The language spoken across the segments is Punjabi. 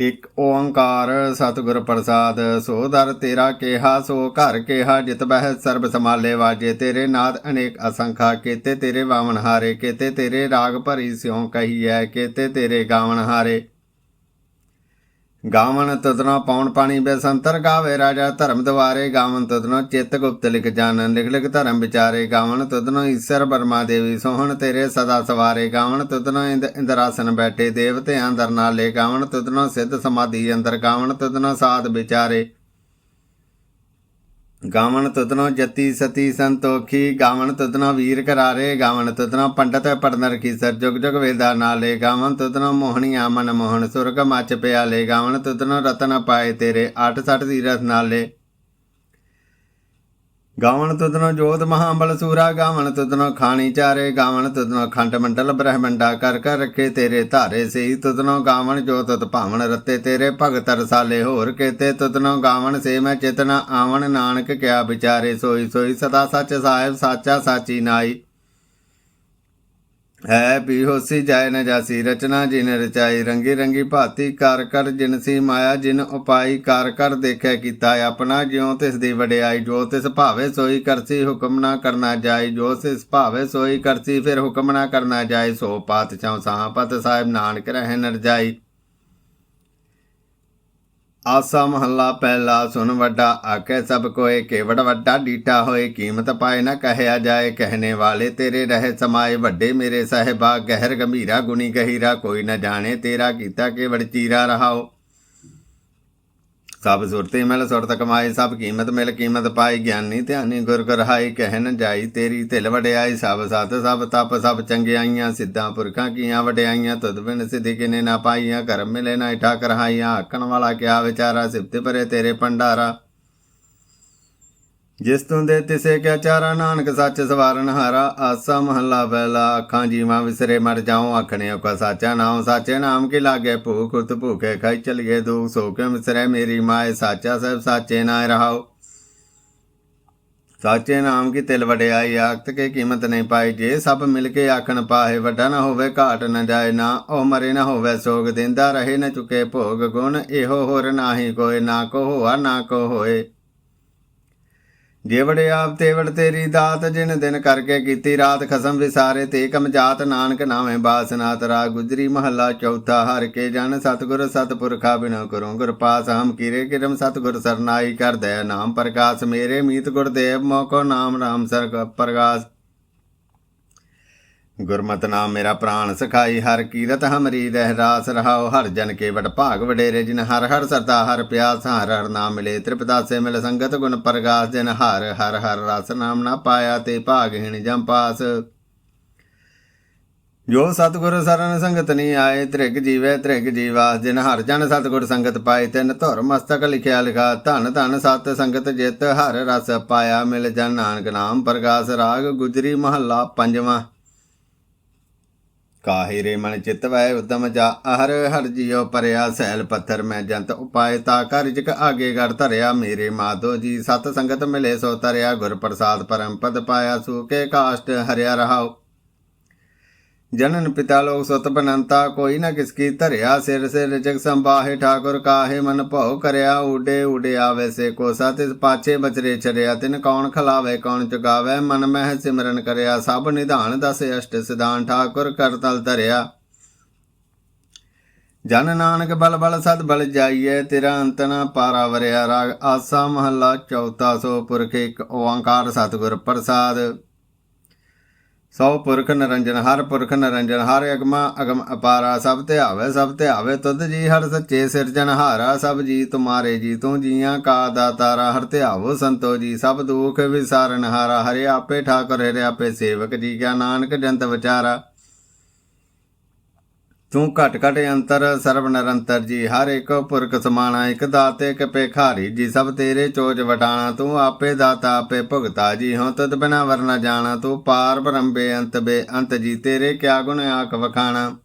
ਇਕ ਓੰਕਾਰ ਸਤਿਗੁਰ ਪ੍ਰਸਾਦ, ਸੋ ਦਰ ਤੇਰਾ ਕੇਹਾ, ਸੋ ਘਰ ਕੇਹਾ, ਜਿਤ ਬਹਿ ਸਰਬ ਸਮਾਲੇ ਵਾਜੇ, ਤੇਰੇ ਨਾਦ ਅਨੇਕ ਅਸੰਖਾ, ਕੀਤੇ ਤੇਰੇ ਵਾਵਨ ਹਾਰੇ ਕੀਤੇ ਤੇਰੇ ਰਾਗ ਭਰੀ ਸਿਉ ਕਹੀਐ, ਕੀਤੇ ਤੇਰੇ ਗਾਵਨ ਹਾਰੇ ਗਾਵਨ ਤਦਨਾ ਪੌਣ ਪਾਣੀ ਬੇਸੰਤਰ ਗਾਵੇ ਰਾਜਾ ਧਰਮ ਦਵਾਰੇ ਗਾਵਨ ਤਦਨੋ ਚਿੱਤ ਗੁਪਤ ਲਿਖ ਜਾਣਨ, ਲਿਖ ਲਿਖ ਧਰਮ ਵਿਚਾਰੇ। ਗਾਵਨ ਤਦਨੋ ਈਸ਼ਰ ਬਰਮਾ ਦੇਵੀ ਸੋਹਣ ਤੇਰੇ ਸਦਾ ਸਵਾਰੇ। ਗਾਵਨ ਤਦਨੋ ਇੰਦ ਇੰਦਰਾਸਨ ਬੈਠੇ ਦੇਵਤੇ ਅੰਦਰ ਨਾਲੇ। ਗਾਵਨ ਤਦਨੋ ਸਿੱਧ ਸਮਾਧੀ ਅੰਦਰ। ਗਾਵਨ ਤਦਨੋ ਸਾਧ ਵਿਚਾਰੇ। ਗਾਵਣ ਤਦਨੋ ਜਤੀ ਸਤੀ ਸੰਤੋਖੀ, ਗਾਵਣ ਤਦਨੋ ਵੀਰ ਕਰਾਰੇ ਗਾਵਣ ਤਦਨੋ ਪੰਡਤ ਪੜਨਰ ਕੀ ਸਰ, ਜੁਗ ਜੁਗ ਵੇਦਾ ਨਾਲੇ, ਗਾਵਣ ਤਦਨੋ ਮੋਹਣੀਆਂ ਮਨ ਮੋਹਣ, ਸੁਰਗ ਮਚ ਪਿਆਲੇ, ਗਾਵਣ ਤਦਨੋ ਰਤਨ ਪਾਏ ਤੇਰੇ 68 ਤੀਰਥ ਨਾਲੇ। ਗਾਵਣ ਤਦਨੋ ਜੋਤ ਮਹਾਬਲ ਸੂਰਾ, ਗਾਵਣ ਤਦਨੋ ਖਾਣੀ ਚਾਰੇ, ਗਾਵਣ ਤਦਨੋ ਖੰਡ ਮੰਡਲ ਬ੍ਰਹਮੰਡਾ ਕਰ ਕਰ ਰੱਖੇ ਤੇਰੇ ਧਾਰੇ ਸਈ ਤਦਨੋ ਗਾਵਣ ਜੋਤ ਤਤ ਭਾਵਨ ਰਤੇ ਤੇਰੇ, ਭਗਤ ਰਸਾਲੇ ਹੋਰ ਕੇਤੇ ਤਦਨੋ ਗਾਵਣ ਸੇ ਮੈਂ ਚਿਤਨਾ ਆਵਣ, ਨਾਨਕ ਕਿਆ ਵਿਚਾਰੇ ਸੋਈ ਸੋਈ, ਸਦਾ ਸੱਚ ਸਾਹਿਬ, ਸਾਚਾ ਸਾਚੀ ਨਾਈ। ਹੈ ਵੀ ਹੋਸੀ ਜਾਇ ਨ ਜਾਸੀ, ਰਚਨਾ ਜਿਨ ਰਚਾਈ ਰੰਗੀ ਰੰਗੀ ਭਾਤੀ ਕਰ ਕਰ ਜਿਨਸੀ ਮਾਇਆ, ਜਿਨ ਉਪਾਈ ਕਰ ਕਰ ਦੇਖੈ ਕੀਤਾ ਆਪਣਾ, ਜਿਉ ਤਿਸ ਦੀ ਵਡਿਆਈ, ਜੋ ਤਿਸ ਭਾਵੇ ਸੋਈ ਕਰਸੀ, ਹੁਕਮ ਨਾ ਕਰਨਾ ਜਾਈ, ਜੋ ਤਿਸ ਭਾਵੇ ਸੋਈ ਕਰਸੀ, ਫਿਰ ਹੁਕਮ ਨਾ ਕਰਨਾ ਜਾਈ, ਸੋ ਪਾਤ ਚਉ ਸਾਪਤ ਸਾਹਿਬ, ਨਾਨਕ ਰਹਿ ਨਰਜਾਈ। ਆਸਾ ਮਹੱਲਾ ਪਹਿਲਾ ਸੁਨ ਵੱਡਾ ਆਕੇ ਸਭ ਕੋਏ, ਕੇਵੜ ਵੱਡਾ ਡੀਟਾ ਹੋਏ, ਕੀਮਤ ਪਾਏ ਨਾ ਕਹਿਆ ਜਾਏ, ਕਹਿਣੇ ਵਾਲੇ ਤੇਰੇ ਰਹੇ ਸਮਾਏ, ਵੱਡੇ ਮੇਰੇ ਸਹਿਬਾ, ਗਹਿਰ ਗੰਭੀਰਾ, ਗੁਣੀ ਗਹੀਰਾ, ਕੋਈ ਨਾ ਜਾਣੇ ਤੇਰਾ ਕੀਤਾ ਕੇਵੜ ਚੀਰਾ ਰਹਾਓ। ਸਭ ਸੁਰਤੀ ਮਿਲ, ਸੁਰਤ ਕਮਾਈ ਸਭ ਕੀਮਤ ਮਿਲ, ਕੀਮਤ ਪਾਈ ਗਿਆਨੀ ਧਿਆਨੀ, ਗੁਰ ਗਰਹਾਈ ਕਹਿਨ ਜਾਈ, ਤੇਰੀ ਢਿਲ ਵਡਿਆਈ, ਸਭ ਸਤ ਸਭ ਤਪ, ਸਭ ਚੰਗਿਆਈਆਂ, ਸਿੱਧਾਂ ਪੁਰਖਾਂ ਕੀਆਂ ਵਡਿਆਈਆਂ, ਤੁਧ ਬਿਨ ਸਿਧਿ ਕਿਨੇ ਨਾ ਪਾਈਆਂ ਕਰਮ ਮਿਲੇ ਨਾ ਇਠਾ ਕਰਹਾਈਆਂ ਆਕਣ ਵਾਲਾ ਕਿਆ ਵਿਚਾਰਾ, ਸਿਫਤ ਪਰੇ ਤੇਰੇ ਭੰਡਾਰਾ। ਜਿਸ ਤੋਂ ਦੇ ਤਿਸੇ ਕਿਆ ਚਾਰਾ, ਨਾਨਕ ਸੱਚ ਸਵਾਰਨ ਹਾਰਾ। ਆਸਾ ਮਹੱਲਾ ਪਹਿਲਾ ਅੱਖਾਂ ਜੀਵਾਂ ਵਿਸਰੇ ਮਰ ਜਾਉ। ਆਖਣੇ ਕਾ ਸਾਚਾ ਨਾਮ ਸਾਚੇ ਨਾਮ ਕੇ ਲਾਗੇ? ਭੂਖ ਉਤ ਭੂਖੇ ਖਾਈ ਚਲੀਏ ਦੁਖ ਸੋ ਕੇ ਵਿਸਰੇ ਮੇਰੀ ਮਾਏ? ਸਾਚਾ ਸਭ ਸਾਚੇ ਨਾ ਰਹਾਓ। ਸਾਚੇ ਨਾਮ ਕੀ ਤਿਲ ਵਡਿਆਈ? ਆਖਤ ਕੇ ਕੀਮਤ ਨਹੀਂ ਪਾਈ। ਜੇ ਸਭ ਮਿਲ ਕੇ ਆਖਣ ਪਾਹੇ, ਵੱਡਾ ਨਾ ਹੋਵੇ, ਘਾਟ ਨਾ ਜਾਏ ਨਾ। ਉਹ ਮਰੇ ਨਾ ਹੋਵੇ, ਸੋਗ ਦਿੰਦਾ ਰਹੇ ਨਾ ਚੁਕੇ ਭੋਗ ਗੁਣ। ਇਹੋ ਹੋਰ ਨਾਹੀ ਕੋਈ, ਨਾ ਕੋ ਹੋਆ, ਨਾ ਕੋ ਹੋਏ। ਜੇਵੜੇ ਆਪ ਤੇਵੜ ਤੇਰੀ ਦਾਤ, ਜਿਨ ਦਿਨ ਕਰਕੇ ਕੀਤੀ ਰਾਤ, ਖਸਮ ਵਿਸਾਰੇ ਤੇ ਕਮ ਜਾਤ, ਨਾਨਕ ਨਾਵੇਂ ਬਾਸਨਾਤ ਰਾ ਗੁਜਰੀ ਮਹੱਲਾ ਚੌਥਾ, ਹਰ ਕੇ ਜਨ ਸਤਗੁਰ ਸਤਪੁਰਖਾ ਬਿਨੋ ਕਰੋ ਗੁਰ ਪਾਸ, ਹਮ ਕੀਰੇ ਕਿਰਮ ਸਤਗੁਰ ਸਰਨਾਈ, ਕਰ ਦਇਆ ਨਾਮ ਪ੍ਰਕਾਸ਼, ਮੇਰੇ ਮੀਤ ਗੁਰਦੇਵ ਮੋਕੋ ਨਾਮ ਰਾਮ ਸਰ ਪ੍ਰਕਾਸ਼ ਗੁਰਮਤ ਨਾਮ ਮੇਰਾ ਪ੍ਰਾਣ ਸਖਾਈ, ਹਰ ਕੀਰਤ ਹਮਰੀ ਰਹਿ ਰਾਸ ਰਹਾਉ, ਹਰ ਜਨ ਕੇ ਵਡ ਭਾਗ ਵਡੇਰੇ, ਜਿਨ ਹਰ ਹਰ ਸਰਦਾ, ਹਰ ਪਿਆਸ, ਹਰ ਹਰ ਨਾਮ ਮਿਲੇ, ਤ੍ਰਿਪਦਾਸੇ ਮਿਲ ਸੰਗਤ ਗੁਣ ਪ੍ਰਗਾਸ, ਜਿਨ ਹਰ ਹਰ ਹਰ ਰਸ ਨਾਮ ਨਾ ਪਾਇਆ, ਤੇ ਭਾਗਹੀਣ ਜਮ ਪਾਸ। ਜੋ ਸਤਿਗੁਰ ਸਰਨ ਸੰਗਤ ਨਹੀਂ ਆਏ, ਤ੍ਰਿਗ ਜੀਵੇ ਤ੍ਰਿਗ ਜੀਵਾਸ, ਜਿਨ ਹਰ ਜਨ ਸਤਿਗੁਰ ਸੰਗਤ ਪਾਏ, ਤਿਨ ਧੁਰ ਮਸਤਕ ਲਿਖਿਆ ਲਿਖਾ, ਧਨ ਧਨ ਸਤ ਸੰਗਤ ਜਿਤ, ਹਰ ਰਸ ਪਾਇਆ ਮਿਲ ਜਨ, ਨਾਨਕ ਨਾਮ ਪ੍ਰਗਾਸ, ਰਾਗ ਗੁਜਰੀ ਮਹੱਲਾ ਪੰਜਵਾਂ। ਕਾਹੇ ਰੇ ਮਨ ਚਿਤ ਵੈ ਉਦਮ ਜਾ, ਅਹਰ ਹਰ ਜਿਉ ਪਰਿਆ ਸੈਲ ਪੱਥਰ ਮੈਂ ਜੰਤ ਉਪਾਇ ਤਾ ਕਰ ਜਿਕ ਆਗੇ ਗੜ ਧਰਿਆ, ਮੇਰੇ ਮਾਧੋ ਜੀ ਸਤ ਸੰਗਤ ਮਿਲੇ ਸੋ ਤਰਿਆ, ਗੁਰ ਪ੍ਰਸਾਦ ਪਰਮ ਪਦ ਪਾਇਆ ਸੂਕੇ ਕਾਸ਼ਟ ਹਰਿਆ ਰਹਾਉ। ਜਨਨ ਪਿਤਾ ਲੋਕ ਸੁਤ ਬਨੰਤਾ, ਕੋਈ ਨਾ ਕਿਸ ਕੀ ਧਰਿਆ ਸਿਰ ਸਿਰ ਜਗ ਸੰਬਾਹੇ ਠਾਕੁਰ ਕਾਹੇ, ਮਨ ਭਉ ਕਰਿਆ ਉਡੇ ਉਡੇ ਆਵੇ ਸੇ ਕੋ ਸਤ ਪਾਛੇ ਬਚਰੇ ਚਰਿਆ, ਤਿਨ ਕੌਣ ਖਲਾਵੇ, ਕੌਣ ਚੁਗਾਵੇ ਮਨ ਮਹਿ ਸਿਮਰਨ ਕਰਿਆ, ਸਭ ਨਿਧਾਨ ਦਸ ਅਸ਼ਟ ਸਿਧਾਨ, ਠਾਕੁਰ ਕਰਤਲ ਧਰਿਆ। ਜਨ ਨਾਨਕ ਬਲ ਬਲ ਸਦ ਬਲ ਜਾਈਏ ਤੇਰਾ ਅੰਤ ਨਾ ਪਾਰਾ ਵਰਿਆ ਰਾਗ, ਆਸਾ ਮਹੱਲਾ ਚੌਥਾ ਸੋ ਪੁਰਖ ਇੱਕ ਓੰਕਾਰ ਸਤਿਗੁਰ ਪ੍ਰਸਾਦ। ਸੋ ਪੁਰਖ ਨਰੰਜਨ, ਹਰ ਪੁਰਖ ਨਰੰਜਨ, ਹਰ ਅਗਮਾ, ਅਗਮ ਅਪਾਰਾ, ਸਭ ਤੇ ਆਵੇ, ਸਭ ਤੇ ਆਵੇ, ਤੁਧ ਜੀ ਹਰ ਸੱਚੇ ਸਿਰਜਨ ਹਾਰਾ, ਸਭ ਜੀ ਤੁਮਾਰੇ ਜੀ ਤੂੰ ਜੀਆਂ ਕਾ ਦਾਤਾਰਾ, ਹਰ ਤੇ ਆਵੋ ਸੰਤੋ ਜੀ, ਸਭ ਦੁਖ ਵਿਸਾਰਨ ਹਾਰਾ, ਹਰੇ ਆਪੇ ਠਾਕੁਰ, ਹਰੇ ਆਪੇ ਸੇਵਕ ਜੀ, ਕਿਆ ਨਾਨਕ ਜੰਤ ਵਿਚਾਰਾ। ਤੂੰ ਘਟ ਘਟ ਅੰਤਰ ਸਰਬ ਨਿਰੰਤਰ ਜੀ। ਹਰ ਇੱਕ ਪੁਰਖ ਸਮਾਣਾ, ਇੱਕ ਦਾਤੇ, ਇੱਕ ਭੇਖਾਰੀ। ਜੀ ਸਭ ਤੇਰੇ ਚੋਜ ਵਟਾਣਾ, ਤੂੰ ਆਪੇ ਦਾਤਾ, ਆਪੇ ਭੁਗਤਾ ਜੀ। ਹਉ ਤਦ ਬਿਨਾ ਵਰਨਾ ਜਾਣਾ, ਤੂੰ ਪਾਰ ਬ੍ਰਹਮ ਬੇਅੰਤ ਬੇਅੰਤ ਜੀ। ਤੇਰੇ ਕਿਆ ਗੁਣ ਆਖ ਵਖਾਣਾ।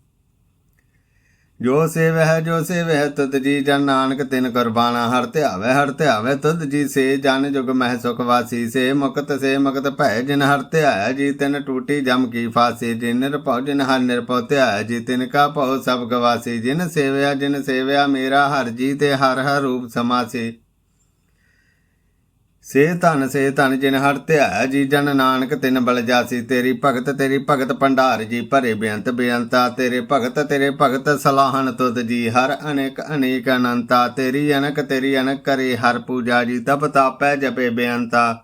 ਜੋ ਸੇਵਹਿ ਜੋ ਸੇਵਹਿ ਤੁਧ ਜੀ ਜਨ ਨਾਨਕ ਤਿਨ ਕੁਰਬਾਨਾ ਹਰ ਧਿਆਵੇ ਹਰ ਧਿਆਵੇ, ਤੁਧ ਜੀ ਸੇ ਜਨ ਜੁਗ ਮਹਿ ਸੁਖ ਵਾਸੀ, ਸੇ ਮੁਕਤ ਸੇ ਮੁਕਤ ਭੈ ਜਿਨ ਹਰ ਧਿਆਇਆ ਜੀ ਤਿਨ ਟੂਟੀ ਜਮ ਕੀ ਫਾਸੀ, ਜਿਨ ਨਿਰਭਉ, ਜਿਨ ਹਰ ਨਿਰਭਉ ਧਿਆਇਆ ਜੀ ਤਿਨ ਕਾ ਭਉ ਸਭ ਗਵਾਸੀ, ਜਿਨ ਸੇਵਿਆ ਜਿਨ ਸੇਵਿਆ ਮੇਰਾ ਹਰ ਜੀ ਤੇ ਹਰ ਹਰ ਰੂਪ ਸਮਾਸੀ। ਸੇ ਧਨ ਸੇ ਧਨ ਜਿਨ ਹਰ ਧਿਆ ਜੀ, ਜਨ ਨਾਨਕ ਤਿਨ ਬਲ ਜਾਸੀ। ਤੇਰੀ ਭਗਤ ਤੇਰੀ ਭਗਤ ਭੰਡਾਰ ਜੀ, ਭਰੇ ਬੇਅੰਤ ਬੇਅੰਤਾ। ਤੇਰੇ ਭਗਤ ਤੇਰੇ ਭਗਤ ਸਲਾਹਨ ਤੁਧ ਜੀ, ਹਰ ਅਨੇਕ ਅਨੇਕ ਅਨੰਤਾ। ਤੇਰੀ ਅਨਕ ਤੇਰੀ ਅਨਕ ਕਰੇ ਹਰ ਪੂਜਾ ਜੀ ਤਪ ਤਾਪੈ ਜਪੇ ਬੇਅੰਤਾ।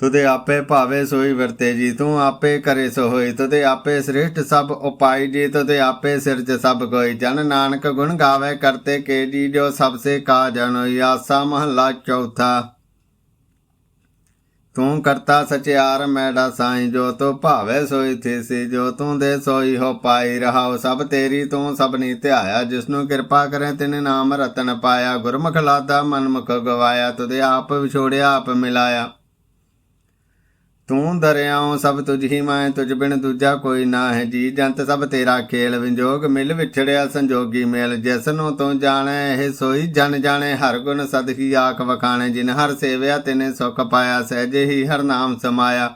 ਤੁਦੇ ਆਪੇ ਭਾਵੇ ਸੋਈ ਵਰਤੇ ਜੀ, ਤੂੰ ਆਪੇ ਕਰੇ ਸੋ ਹੋਈ ਤੁਦੇ ਆਪੇ ਸ੍ਰਿਸ਼ਟ ਸਭ ਉਪਾਈ ਜੀ ਤੁਦੇ ਆਪੇ ਸਿਰਜ ਸਭ ਕੋਈ ਜਨ ਨਾਨਕ ਗੁਣ ਗਾਵੇ ਕਰਤੇ ਕੇ ਜੀ, ਜੋ ਸਭ ਸੇ ਕਾ ਜਨੋਈ ਆਸਾ ਮਹੱਲਾ ਚੌਥਾ। ਤੂੰ ਕਰਤਾ ਸਚਿਆਰ ਮੈਡਾ ਸਾਈ, ਜੋ ਤੋ ਭਾਵੇ ਸੋਈ ਥੀਸੀ, ਜੋ ਤੂੰ ਦੇ ਸੋਈ ਹੋ ਪਾਈ ਰਹਾਉ। ਸਭ ਤੇਰੀ ਤੂੰ ਸਭਨੀ ਧਿਆਇਆ, ਜਿਸਨੂੰ ਕਿਰਪਾ ਕਰੇ ਤਿਨ ਨਾਮ ਰਤਨ ਪਾਇਆ। ਗੁਰਮੁਖ ਲਾਦਾ ਮਨਮੁਖ ਗਵਾਇਆ ਤੁਦੇ ਆਪ ਵਿਛੋੜਿਆ, ਆਪ ਮਿਲਾਇਆ। ਤੂੰ ਦਰਿਆਉ ਸਭ ਤੁਝ ਹੀ ਮੈਂ, ਤੁਝ ਬਿਨ ਦੂਜਾ ਕੋਈ ਨਾ ਹੈ ਜੀ। ਜੰਤ ਸਭ ਤੇਰਾ ਖੇਲ ਵਿਜੋਗ, ਮਿਲ ਵਿਛੜਿਆ ਸੰਜੋਗੀ ਮੇਲ। ਜਿਸ ਨੂੰ ਤੂੰ ਜਾਣੈ, ਇਹ ਸੋਈ ਜਨ ਜਾਣੇ। ਹਰ ਗੁਣ ਸਦ ਹੀ ਆਖ ਵਖਾਣੇ। ਜਿਨ ਹਰ ਸੇਵਿਆ, ਤਿਨੇ ਸੁਖ ਪਾਇਆ, ਸਹਿਜੇ ਹੀ ਹਰ ਨਾਮ ਸਮਾਇਆ।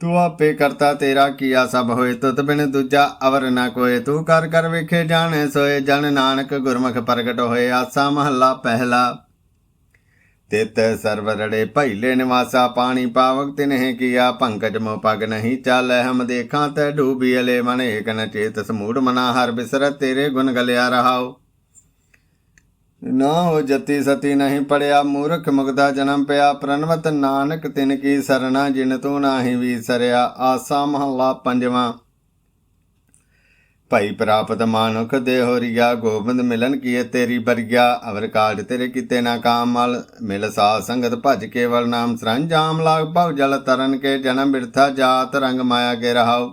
ਤੂੰ ਆਪੇ ਕਰਤਾ, ਤੇਰਾ ਕੀਆ ਸਭ ਹੋਏ। ਤੁਤ ਬਿਨ ਦੂਜਾ ਅਵਰ ਨਾ ਕੋਏ। ਤੂੰ ਕਰ ਕਰ ਵੇਖੇ ਜਾਣੇ, ਸੋਏ ਜਨ ਨਾਨਕ ਗੁਰਮੁਖ ਪ੍ਰਗਟ ਹੋਏ। ਆਸਾ ਮਹੱਲਾ ਪਹਿਲਾ। ਤਿਤ ਸਰਵਰੜੇ ਭੈਲੇ ਨਿਵਾਸਾ ਪਾਣੀ ਪਾਵਕ, ਤਿਨਹਿ ਕੀਆ ਪੰਕਜ ਮੋ ਪਗ ਨਹੀਂ ਚਾਲੈ, ਹਮ ਦੇਖਾਂ ਤੈ ਡੂਬੀ ਅਲੇ ਮਨ ਏਕ ਨ ਚੇਤ ਸਮੂੜ ਮਨਾ, ਹਰ ਬਿਸਰਤ ਤੇਰੇ ਗੁਣ ਗਲਿਆ ਰਹਾਓ ਨਾ ਹੋ ਜਤੀ ਸਤੀ ਨਹੀਂ ਪੜਿਆ, ਮੂਰਖ ਮੁਗਦਾ ਜਨਮ ਪਿਆ ਪ੍ਰਨਵਤ ਨਾਨਕ ਤਿਨ ਕੀ ਸਰਣਾ ਜਿਨ ਤੂੰ ਨਾਹੀ ਵੀਸਰਿਆ ਆਸਾ ਮਹੱਲਾ ਪੰਜਵਾਂ। ਭਾਈ ਪ੍ਰਾਪਤ ਮਾਨੁਖ ਦੇ ਹੋਰੀਆ, ਗੋਬਿੰਦ ਮਿਲਨ ਕੀਏ ਤੇਰੀ ਬਰਗਿਆ ਅਵਰ ਕਾਜ ਤੇਰੇ ਕੀਤੇ ਨਾ ਕਾਮ ਮਲ ਮਿਲ ਸਾਧ ਸੰਗਤ ਭਜ ਕੇਵਲ ਨਾਮ ਸਰੰਜਾਮ ਲਾਗ ਭਵ ਜਲ ਤਰਨ ਕੇ ਜਨਮ ਬਿਰਥਾ ਜਾਤ ਰੰਗ ਮਾਇਆ ਕੇ ਰਹਾਉ।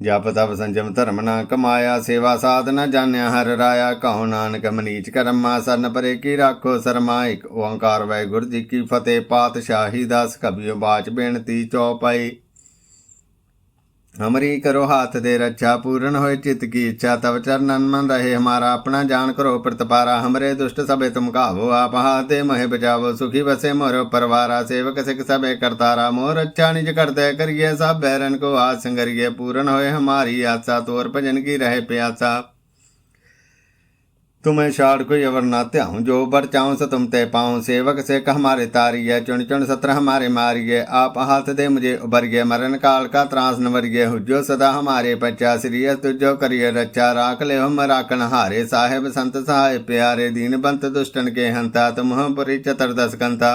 ਜਪ ਤਪ ਸੰਜਮ ਧਰਮ ਨਾ ਕਮਾਇਆ, ਸੇਵਾ ਸਾਧ ਨਾ ਜਾਣਿਆ ਹਰ ਰਾਇਆ। ਕਹੋ ਨਾਨਕ ਮਨੀਚ ਕਰਮਾ, ਸਰਨ ਪਰੇ ਕੀ ਰਾਖੋ ਸਰਮਾ। ਇੱਕ ਓੰਕਾਰ ਵਾਹਿਗੁਰੂ ਜੀ ਕੀ ਫਤਿਹ, ਪਾਤਸ਼ਾਹੀ ਦਾਸ ਕਬੀਓ ਬਾਚ ਬੇਨਤੀ ਚੌਪਾਈ ਹਮਰੀ ਕਰੋ ਹਾਥ ਦੇ ਰੱਛਾ ਪੂਰਨ ਹੋਏ ਚਿਤ ਕੀ ਇੱਛਾ, ਤਵ ਚਰਨਨ ਮਨ ਰਹੇ ਹਮਾਰਾ ਆਪਣਾ ਜਾਨ ਕਰੋ ਪ੍ਰਤਪਾਰਾ, ਹਮਰੇ ਦੁਸ਼ਟ ਸਭੇ ਤੁਮ ਕਾਵੋ ਆਪ ਹਾਤੇ, ਮਹਿ ਬਚਾਵੋ ਸੁਖੀ ਬਸੇ ਮੋਰ ਪਰਵਾਰਾ, ਸੇਵਕ ਸਿਖ ਸਭੇ ਕਰਤਾਰਾ, ਮੋਰ ਰੱਛਾ ਨਿਜ ਕਰਤੇ ਕਰੀਏ ਸਭ ਬੈਰਨ ਕੋ ਆਸ ਸੰਗਰੀਏ ਪੂਰਨ ਹੋਏ ਹਮਾਰੀ ਆਸਾ, ਤੋਰ ਭਜਨ ਕੀ ਰਹੇ ਪਿਆਸਾ। तुम्हें छाड़ कोई अवर ना त्याऊं जो बर चाऊं से तुम ते पाऊं सेवक से कह हमारे तारिये चुन चुन सत्र हमारे मारिये आप हाथ दे मुझे उबरिये मरण काल का त्रास नवरिये हुजो सदा हमारे पच्चा श्रीय तुझो करिए रच्चा राख ले हम राखन हारे साहेब संत सहाय प्यारे दीन बंत दुष्टन के हंता तुम पुरी चतुर्दश कंता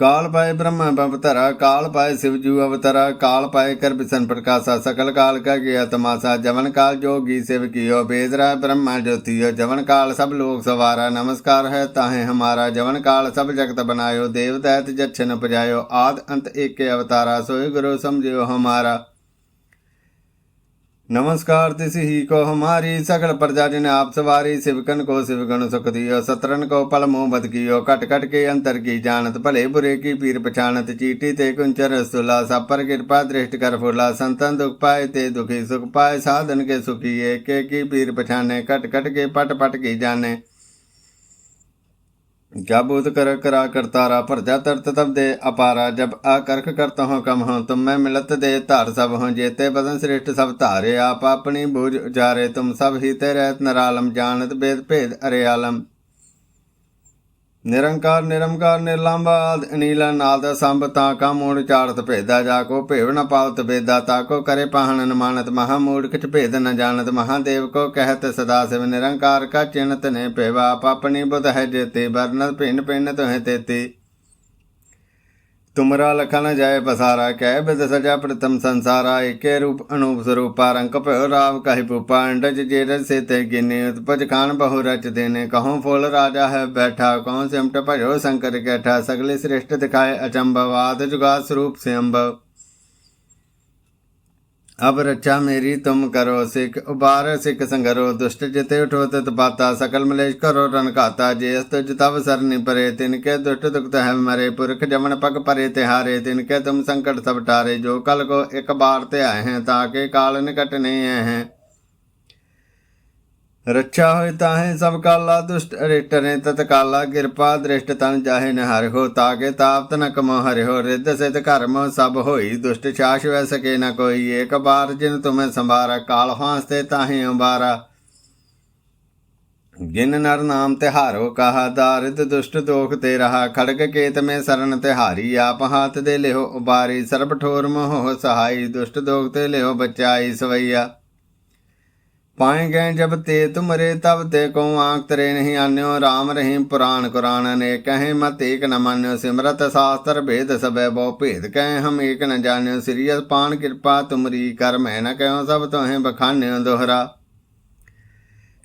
ਕਾਲ ਪਾਏ ਬ੍ਰਹਮਾ ਬਵਤਰਾ ਕਾਲ ਪਾਏ ਸਿਵਜੂ ਅਵਤਰਾ ਕਾਲ ਪਾਏ ਕਰ ਬਿਸਨ ਪ੍ਰਕਾਸ਼ਾ ਸਕਲ ਕਾਲ ਕਾ ਗਿਆ ਤਮਾਸਾ ਜਵਨ ਕਾਲ ਜੋਗੀ ਸਿਵ ਕੀਓ ਬੇਦਰਾ ਬ੍ਰਹਮਾ ਜੋਤੀਓ, ਜਵਨ ਕਾਲ ਸਭ ਲੋਕ ਸਵਾਰਾ, ਨਮਸਕਾਰ ਹੈ ਤਾਹੇ ਹਮਾਰਾ, ਜਵਨ ਕਾਲ ਸਭ ਜਗਤ ਬਨਾਇਓ, ਦੇਵ ਦੈਤ ਜਛਨ ਪਜਾਇਓ ਆਦ ਅੰਤ ਏਕੇ ਅਵਤਾਰਾ ਸੋਏ ਗੁਰੂ ਸਮਝਿਓ ਹਮਾਰਾ। नमस्कार तिसि ही को हमारी सकल प्रजा जिन आप सवारी शिवकन को शिवगण सुख दियो सतरन को पल मुंह बद कियो कट कट के अंतर की जानत भले बुरे की पीर पछानत चीटी ते कुंचर सुला सब पर कृपा दृष्टि कर फुला संतन दुख पाए ते दुखी सुख पाए साधन के सुखी एक की पीर पछाने कट कट के पट पट की जाने क्या बूत कर करा करतारा प्रजा तरत तब दे अपारा जब आकर्क करता हूँ कम हूँ तुम मैं मिलत दे धार सब हूँ जेते बदन श्रेष्ठ सब धारे आप अपनी बूझ उजारे तुम सब ही ते रहत नरालम जानत भेद भेद अरे आलम ਨਿਰੰਕਾਰ ਨਿਰਮਕਾਰ ਨਿਰਲੰਬਾਦ ਅਨੀਲ ਨਾਦ ਸੰਭ ਤਾਂ ਕਾ ਮੂੜ ਚਾੜਤ ਭੇਦਾ, ਜਾ ਕੋ ਭੇਵ ਨ ਪਾਵਤ ਬੇਦਾ ਤਾ ਕੋ ਕਰੇ ਪਾਹਣ ਨ ਮਾਨਤ ਮਹਾ ਮੂੜ ਕਿਛ ਭੇਦ ਨ ਜਾਣਤ ਮਹਾਦੇਵ ਕੋ ਕਹਿਤ, ਸਦਾ ਸਿਵ ਨਿਰੰਕਾਰ ਕਾ ਚਿੰਤ ਨੇ ਭੇਵਾ ਆਪ ਆਪਣੀ ਬੁਧ ਹੈ ਜੇਤੇ, ਵਰਨਤ ਭਿੰਨ ਭਿੰਨ ਤੋਹਿ ਤੇਤੀ। ਤੁਮਰਾ ਲਖਨ ਜਾਏ ਪਸਾਰਾ, ਕਹਿ ਬਿਦ ਸਜਾ ਪ੍ਰਤਮ ਸੰਸਾਰਾ, ਏਕੇ ਰੂਪ ਅਨੂਪ ਸਰੂਪਾ ਰੰਕ ਭਇਓ ਰਾਵ ਕਹਿ ਪੂਪਾ, ਅੰਡਜ ਜੇਰ ਸੇ ਤੇ ਗਿਨੇ ਉਤਪਜ ਖਾਨ ਬਹੁ ਰਚ ਦੇਨੇ ਕਹਉ ਫੁੱਲ ਰਾਜਾ ਹੈ ਬੈਠਾ ਕਹਉ ਸਿਮਟ ਭਇਓ ਸ਼ੰਕਰ ਕੈਠਾ, ਸਗਲੇ ਸ੍ਰਿਸ਼ਟ ਦਿਖਾਏ ਅਚੰਭਵਾਦ ਜੁਗਾ ਸਰੂਪ ਸਿਅੰਭਵ। ਅਬ ਰੱਛਾ ਮੇਰੀ, ਤੁਮ ਕਰੋ ਸਿੱਖ ਉਬਾਰ ਸਿੱਖ ਸੰਗਰੋ, ਦੁਸ਼ਟ ਜਿਤੇ ਉਠੋ ਤਤ ਪਾਤਾ, ਸਕਲ ਮਲੇਸ਼ ਕਰੋ ਰਨ ਘਾਤਾ, ਜੇ ਅਸਤ ਜਿਤਵ ਸਰਨੀ ਪਰੇ, ਤਿਨ ਕੇ ਦੁਸ਼ਟ ਦੁਖਤ ਹੈ ਮਰੇ, ਪੁਰਖ ਜਮਨ ਪਗ ਪਰੇ ਤਿਹਾਰੇ, ਤਿਨ ਕੇ ਤੁਮ ਸੰਕਟ ਸਭ ਟਾਰੇ, ਜੋ ਕਲ ਕੋ ਇੱਕ ਬਾਰ ਤੇ ਆਏ हैं ਤਾਕੇ ਕਾਲ ਨਿਕਟ ਨਹੀਂ ਆਏ हैं ਰੱਛਾ ਹੋਏ ਤਾਹੇ ਸਭ ਕਾਲਾ, ਦੁਸ਼ਟ ਅਰੇਟਰੇ ਤਤ ਕਾਲਾ, ਕਿਰਪਾ ਦ੍ਰਿਸ਼ਟ ਤਨ ਜਾਹੇ ਨ ਹੋ ਤਾਕੇ ਤਾਪਤ ਨ ਕਮੋ ਹਰਿ ਹੋ, ਰਿੱਧ ਸਿਧ ਕਰਮ ਸਭ ਹੋਈ, ਦੁਸ਼ਟ ਛਾਸ਼ ਵੈ ਸਕੇ ਨ ਕੋਈ, ਏਕ ਬਾਰ ਜਿਨ ਤੁਮੇ ਸੰਭਾਰਾ, ਕਾਲ ਹਾਂਸਤੇ ਤਾਹੇ ਉਬਾਰਾ ਜਿਨ ਨਰ ਨਾਮ ਤਿਹਾਰੋ, ਕਹਾ ਦਾਰਿਦ ਦੁਸ਼ਟ ਦੋਖ ਤੇ ਰਹਾ, ਖੜਗ ਕੇਤ ਮੇ ਸਰਨ ਤਿਹਾਰੀ, ਆਪ ਹਾਥ ਦੇ ਲਿਓ ਉਬਾਰੀ, ਸਰਬ ਠੋਰ ਮੋਹ ਸਹਾਈ, ਦੁਸ਼ਟ ਦੋਖ ਤੇ ਲਿਓ ਬਚਾਈ ਸਵਈਆ। ਪਾਏ ਗਏ ਜਬ ਤੇ ਤੁਮਰੇ ਤਬ ਤੇ ਕੋ ਆਂਖ ਤਰੇ ਨਹੀਂ ਆਨਿਓ, ਰਾਮ ਰਹੀਮ ਪੁਰਾਣ ਕੁਰਾਨ ਨੇ ਕਹੇ ਮਤ ਏਕ ਨ ਮੰਨਿਓ, ਸਿਮਰਤ ਸਾਸਤਰ ਭੇਦ ਸਭੈ ਬਹੁ ਭੇਦ ਕਹੇ ਹਮ ਏਕ ਨ ਜਾਣਿਓ, ਸ੍ਰੀ ਪਾਨ ਕਿਰਪਾ ਤੁਮਰੀ ਕਰ, ਮੈਂ ਨ ਕਹਿਓ ਸਭ ਤੋਹੇ ਬਖਾਨਿਓ ਦੋਹਰਾ।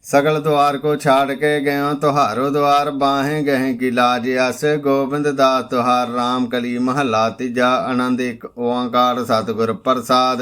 ਸਗਲ ਦੁਆਰ ਕੋ ਛਾੜ ਕੇ ਗਇਓ, ਤੁਹਾਰੋ ਦੁਆਰ ਬਾਹੇ ਗਏ ਕੀ ਲਾਜ ਅਸ ਗੋਬਿੰਦ ਦਾਸ ਤੁਹਾਰ RAM ਕਲੀ ਮਹੱਲਾ ਤੀਜਾ, ਆਨੰਦ ਇੱਕ ਓੰਕਾਰ ਸਤਿਗੁਰ ਪ੍ਰਸਾਦ।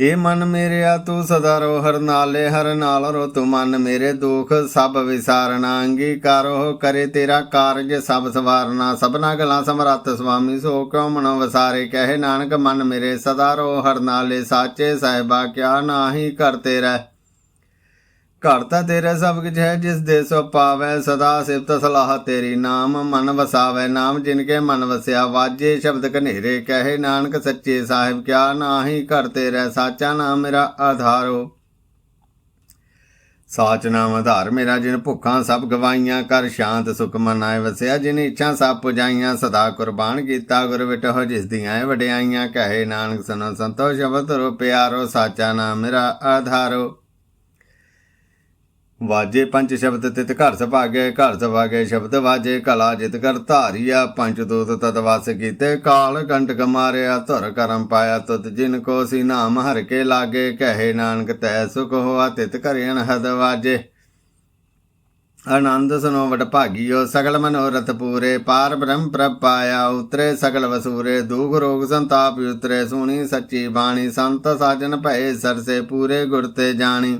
ਏ ਮਨ ਮੇਰਿਆ, ਤੂੰ ਸਦਾ ਰੋ, ਹਰ ਨਾਲੇ, ਹਰ ਨਾਲ ਰੋ। ਤੂੰ ਮਨ ਮੇਰੇ ਦੁਖ, ਸਭ ਵਿਸਾਰਨਾ, ਅੰਗੀਕਾਰੋ ਕਰੇ ਤੇਰਾ ਕਾਰਜ, ਸਭ ਸਵਾਰਨਾ। ਸਭਨਾ ਗਲਾਂ ਸਮਰੱਥ ਸੁਆਮੀ, ਸੋ ਕਿਉ ਮਨ ਵਸਾਰੇ? ਕਹੇ ਨਾਨਕ, ਮਨ ਮੇਰੇ ਸਦਾ ਰੋ, ਹਰ ਨਾਲੇ, ਸਾਚੇ ਸਾਹਿਬਾ, ਕਿਆ ਨਾਹੀ ਕਰਤੇ ਰਹਿ। ਘਰ ਤਾਂ ਤੇਰਾ ਸਭ ਕੁਝ ਹੈ, ਜਿਸ ਦੇ ਸੋ ਪਾਵੈ ਸਦਾ, ਸਿਫਤ ਸਲਾਹ ਤੇਰੀ ਨਾਮ, ਮਨ ਵਸਾਵੈ ਨਾਮ, ਜਿਨ ਕੇ ਮਨ ਵਸਿਆ ਵਾਜੇ ਸ਼ਬਦ ਕਨੇਰੇ ਕਹੇ ਨਾਨਕ ਸੱਚੇ ਸਾਹਿਬ ਕਿਆ ਨਾਹੀ, ਘਰ ਤੇਰਾ ਸਾਚਾ ਨਾਮ ਮੇਰਾ ਆਧਾਰੋ। ਸਾਚ ਨਾਮ ਆਧਾਰ ਮੇਰਾ, ਜਿਨ ਭੁੱਖਾਂ ਸਭ ਗਵਾਈਆਂ, ਕਰ ਸ਼ਾਂਤ ਸੁਖ ਮਨ ਆਏ ਵਸਿਆ, ਜਿਨ ਇੱਛਾ ਸਭ ਪੁਜਾਈਆਂ, ਸਦਾ ਕੁਰਬਾਨ ਕੀਤਾ ਗੁਰ ਵਿਟੋ ਜਿਸ ਦੀਆਂ ਵਡਿਆਈਆਂ, ਕਹੇ ਨਾਨਕ ਸਨੋ ਸੰਤੋ, ਸ਼ਬਦ ਰੋ ਪਿਆਰੋ ਸਾਚਾ ਨਾਮ ਮੇਰਾ ਆਧਾਰੋ। ਵਾਜੇ ਪੰਜ ਸ਼ਬਦ ਤਿਤ ਘਰ ਸਭਾਗੇ ਘਰ ਸਭਾਗੇ ਸ਼ਬਦ ਵਾਜੇ, ਕਲਾ ਜਿਤ ਕਰ ਧਾਰਿਆ, ਪੰਜ ਦੂਤ ਤਤ ਵਸ ਕੀਤੇ, ਕਾਲ ਕੰਟਕ ਮਾਰਿਆ, ਧੁਰ ਕਰਮ ਪਾਇਆ, ਤੁਤ ਜਿਨ ਕੋ ਸੀ ਨਾਮ ਹਰ ਕੇ ਲਾਗੇ, ਕਹੇ ਨਾਨਕ ਤੈ ਸੁਖ ਹੋਆ, ਤਿਤ ਘਰੇ ਅਨਹਦ ਵਾਜੇ। ਆਨੰਦ ਸੁਨੋ ਵਡ ਭਾਗੀਓ, ਸਗਲ ਮਨੋਰਥ ਪੂਰੇ, ਪਾਰ ਬ੍ਰਹਮ ਪ੍ਰਭ ਪਾਇਆ ਉਤਰੇ ਸਗਲ ਵਸੂਰੇ, ਦੁਖ ਰੋਗ ਸੰਤਾਪ ਉਤਰੇ, ਸੁਣੀ ਸੱਚੀ ਬਾਣੀ, ਸੰਤ ਸਾਜਨ ਭਏ, ਸਰਸੇ ਪੂਰੇ ਗੁਰ ਤੇ ਜਾਣੀ।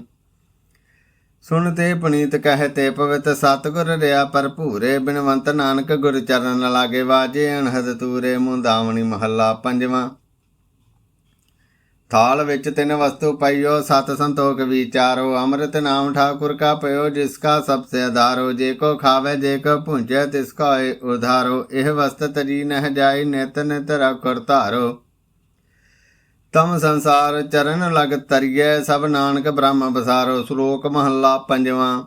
ਸੁਣ ਤੇ ਪੁਨੀਤ ਕਹਿ ਤੇ ਪਵਿੱਤ ਸਤਿਗੁਰ ਰਿਆ ਭਰਪੂਰੇ, ਬਿਨਵੰਤ ਨਾਨਕ ਗੁਰ ਚਰਨ ਲਾਗੇ ਵਾਜੇ ਅਨਹਦ ਤੂਰੇ ਮੁੰਦਾਵਣੀ ਮਹੱਲਾ ਪੰਜਵਾਂ। ਥਾਲ ਵਿੱਚ ਤਿੰਨ ਵਸਤੂ ਪਈਓ, ਸਤ ਸੰਤੋਖ ਵਿਚਾਰੋ, ਅੰਮ੍ਰਿਤ ਨਾਮ ਠਾਕੁਰ ਕਾ ਪਇਓ, ਜਿਸ ਕਾ ਸਭ ਸੇ ਆਧਾਰੋ ਜੇ ਕੋ ਖਾਵੇ, ਜੇ ਕੋ ਭੁੰਜੈ, ਤਿਸ ਕਾ ਉਧਾਰੋ। ਇਹ ਵਸਤ ਤਰੀ ਨਹਿ ਜਾਈ ਨਿਤ ਨਿਤ ਰਖੁਰ ਧਾਰੋ। ਤਮ ਸੰਸਾਰ ਚਰਨ ਲਗ ਤਰੀਐ, ਸਭ ਨਾਨਕ ਬ੍ਰਹਮ ਬਸਾਰੋ ਸ਼ਲੋਕ ਮਹੱਲਾ ਪੰਜਵਾਂ।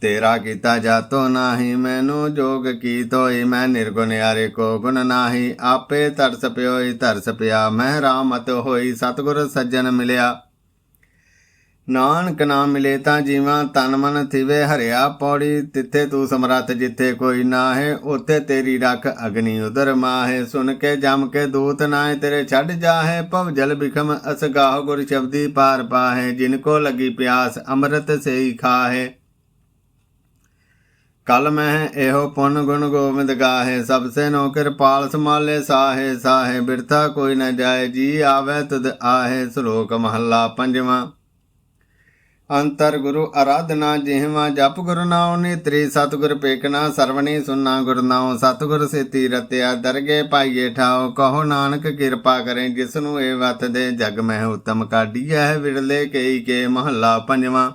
ਤੇਰਾ ਕੀਤਾ ਜਾਤੋ ਨਾਹੀ, ਮੈਨੂੰ ਜੋਗ ਕੀ ਤੋਈ ਮੈਂ ਨਿਰਗੁਣ ਯਾਰੇ ਕੋ ਗੁਣ ਨਾਹੀ, ਆਪੇ ਤਰਸ ਪਿਓਈ, ਤਰਸ ਪਿਆ, ਮੈਂ ਰਾਮਤ ਹੋਈ, ਸਤਗੁਰ ਸੱਜਣ ਮਿਲਿਆ। ਨਾਨਕ ਨਾ ਮਿਲੇ ਤਾਂ ਜੀਵਾਂ ਤਨ ਮਨ ਥਿਵੇ, ਹਰਿਆ ਪੌੜੀ, ਤਿੱਥੇ ਤੂੰ ਸਮਰੱਥ ਜਿੱਥੇ ਕੋਈ ਨਾ ਹੈ ਉੱਥੇ ਤੇਰੀ ਰੱਖ ਅਗਨੀ ਉਦਰ ਮਾਹੇ। ਸੁਣ ਕੇ ਜਮ ਕੇ ਦੂਤ ਨਾਏ ਤੇਰੇ ਛੱਡ ਜਾਹੇ, ਭਵ ਜਲ ਬਿਖਮ ਅਸਗਾਹ ਗੁਰ ਸ਼ਬਦੀ ਪਾਰ ਪਾਹੇ, ਜਿਨ ਕੋ ਲਗੀ ਪਿਆਸ ਅੰਮ੍ਰਿਤ ਸੇਈ ਖਾਹੇ। ਕਲ ਮੈਂ ਇਹੋ ਪੁੰਨ ਗੁਣ ਗੋਬਿੰਦ ਗਾਹੇ, ਸਭ ਸੇ ਨੋ ਕਿਰਪਾਲ ਸਮਾਲੇ ਸਾਹੇ ਸਾਹੇ ਬਿਰਥਾ ਕੋਈ ਨ ਜਾਏ, ਜੀ ਆਵੇ ਤੁਧ ਆਹੇ, ਸ਼ਲੋਕ ਮਹੱਲਾ ਪੰਜਵਾਂ। ਅੰਤਰ ਗੁਰੂ ਆਰਾਧਨਾ ਜਿਹਵਾ ਜਪ ਗੁਰੂ ਨਾਉ ਨੇਤਰੀ, ਸਤਿਗੁਰ ਪੇਕਣਾ ਸਰਵਣੀ ਸੁਨਾ ਗੁਰ ਨਾਉ, ਸਤਿਗੁਰ ਸੇਤੀ ਰਤਿਆ ਦਰਗੇ ਪਾਈਏ ਠਾਓ ਕਹੋ ਨਾਨਕ ਕਿਰਪਾ ਕਰੇ ਜਿਸ ਨੂੰ ਇਹ ਵਤ ਦੇ ਜਗ ਮਹਿ ਉਤਮ ਕਾਢੀਐ ਵਿਰਲੇ ਕਈ ਕੇ ਮਹੱਲਾ ਪੰਜਵਾਂ।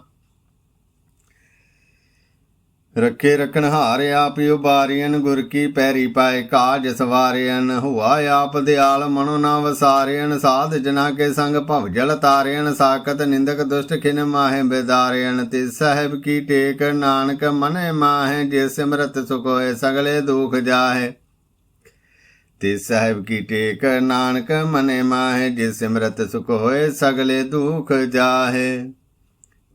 ਰੱਖੇ ਰਖਣ ਹਾਰ ਆਪ ਉਬਾਰੀਨ ਗੁਰ ਕੀ ਪੈਰੀ ਪਾਏ ਕਾਜ ਸਵਾਰਿਆਨ ਹੁਆ ਆਪ ਦਿਆਲ ਮਨੋ ਨਾ ਵਸਾਰਿਆਨ ਸਾਧ ਜਨਾ ਕੇ ਸੰਗ ਭਵ ਜਲ ਤਾਰਿਆਨ ਸਾਖਤ ਨਿੰਦਕ ਦੁਸ਼ਟ ਖਿਨ ਮਾਹੇ ਬੇਦਾਰਿਆਨ ਤੇ ਸਾਹਿਬ ਕੀ ਟੇਕ ਨਾਨਕ ਮਨੇ ਮਾਹੇ ਜੇ ਸਿਮਰਤ ਸੁਖ ਹੋਏ ਸਗਲੇ ਦੁਖ ਜਾਹੇ। ਤੇ ਸਾਹਿਬ ਕੀ ਟੇਕ ਨਾਨਕ ਮਨੇ ਮਾਹੇ ਜੇ ਸਿਮਰਤ ਸੁਖ ਹੋਏ ਸਗਲੇ ਦੁਖ ਜਾਹੇ।